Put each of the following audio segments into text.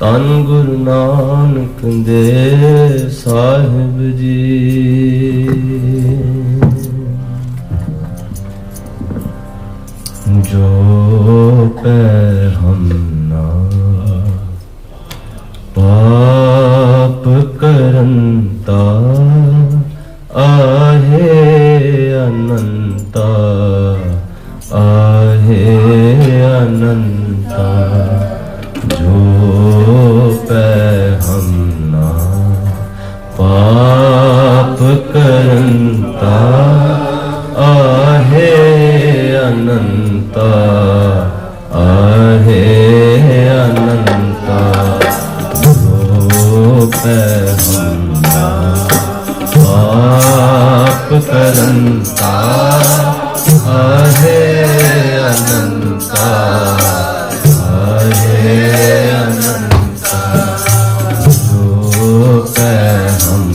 ਤਨ ਗੁਰੂ ਨਾਨਕ ਦੇ ਸਾਹਿਬ ਜੀ। ਜੋ ਪੈ ਹਮ ਨਾ ਪਾਪ ਕਰਨ ਤਾ ਹੁੰਦਾ ਆਪ ਕਰੰਤਾ ਆਹੇ ਅਨੰਤਾ ਆਹੇ ਅਨੰਤਾ ਜੋ ਕੈ ਹਮ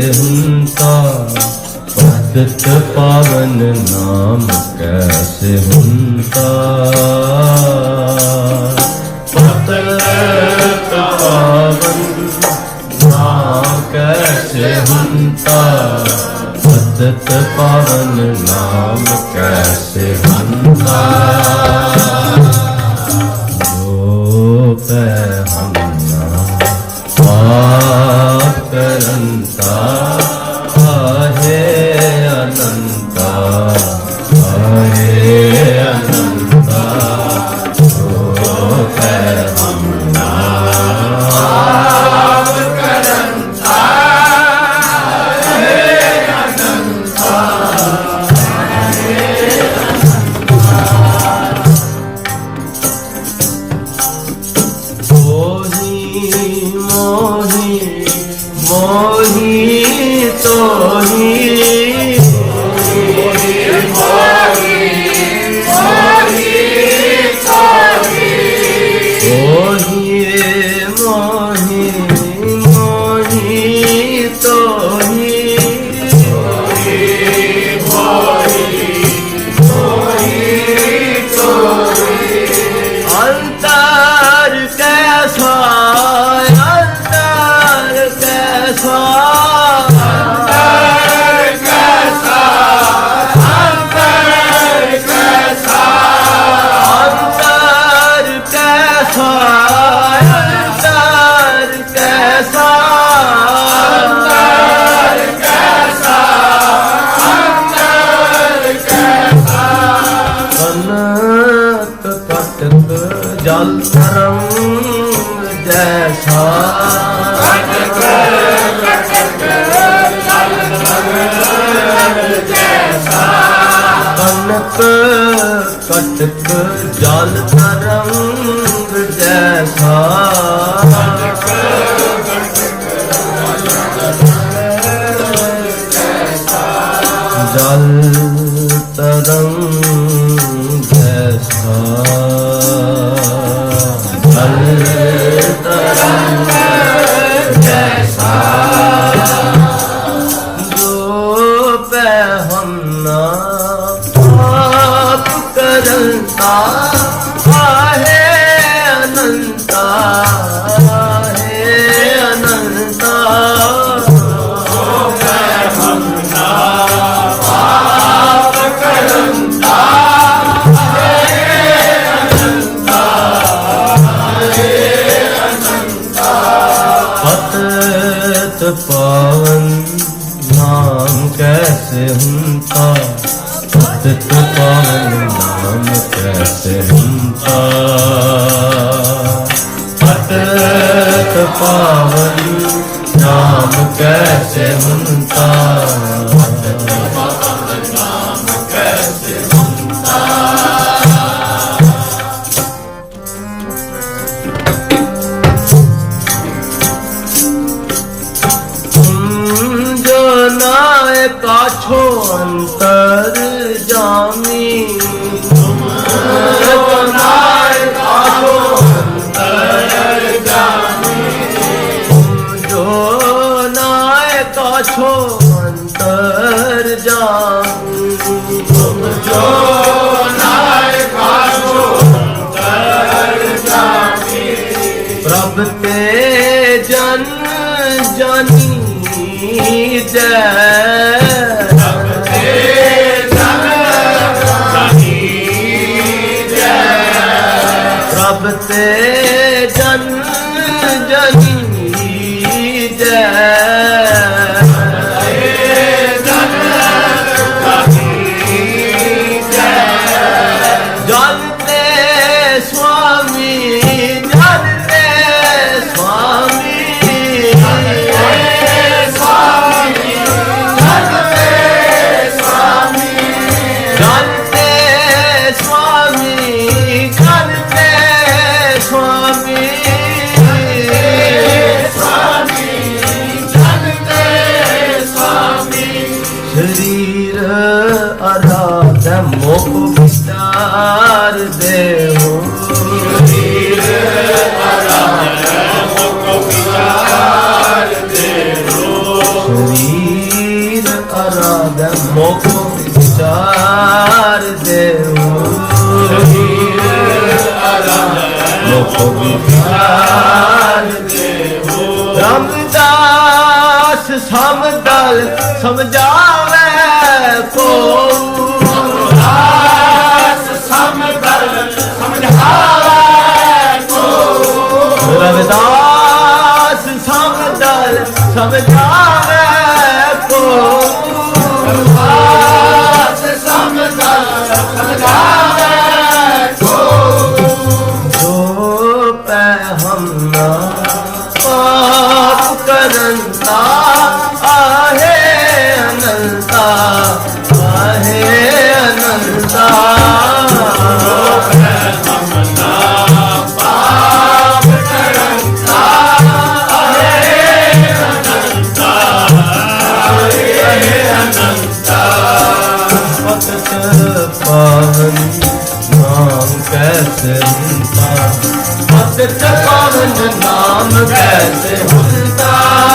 उनका भक्त पावन नाम कैसे उनका पावन नाम कैसे उनका भक्त पावन नाम कैसे उनका जो हम पाप करन Ah. ਜਲ ਤਰੰਗ ਜੈਸਾ ਕਟਕ ਕਟਕ ਜਲ ਤਰੰਗ ਜੈਸਾ ਕਨਕ ਕਟਕ ਜਲ ਤਰੰਗ ਜੈਸਾ कैसे उनका सत तो पावन नाम कैसे उनका सत पावन नाम कैसे उनका सत पावन नाम कैसे Amen. ਤੇ ਜਨ ਜਨੀ ਜੈ ਸਰੀਰ ਆਰਾਧ ਮੋਖ ਵਿਚਾਰ ਦੇਵੋ ਮੋਖ ਵਿਚਾਰ ਦੇਵੋ ਰਾਮਦਾਸ ਸਮਦਲ ਸਮਝਾਵੇ ਕੋ। ਰਵਿਦਾਸ ਸਮਦਲ ਸਮਝਾਵੇ ਕੋ। ਜੋ ਕੈਸੇ ਹੁੰਤਾ ਪਤਤ ਨਾਮ ਕੈਸੇ ਹੁੰਦਾ?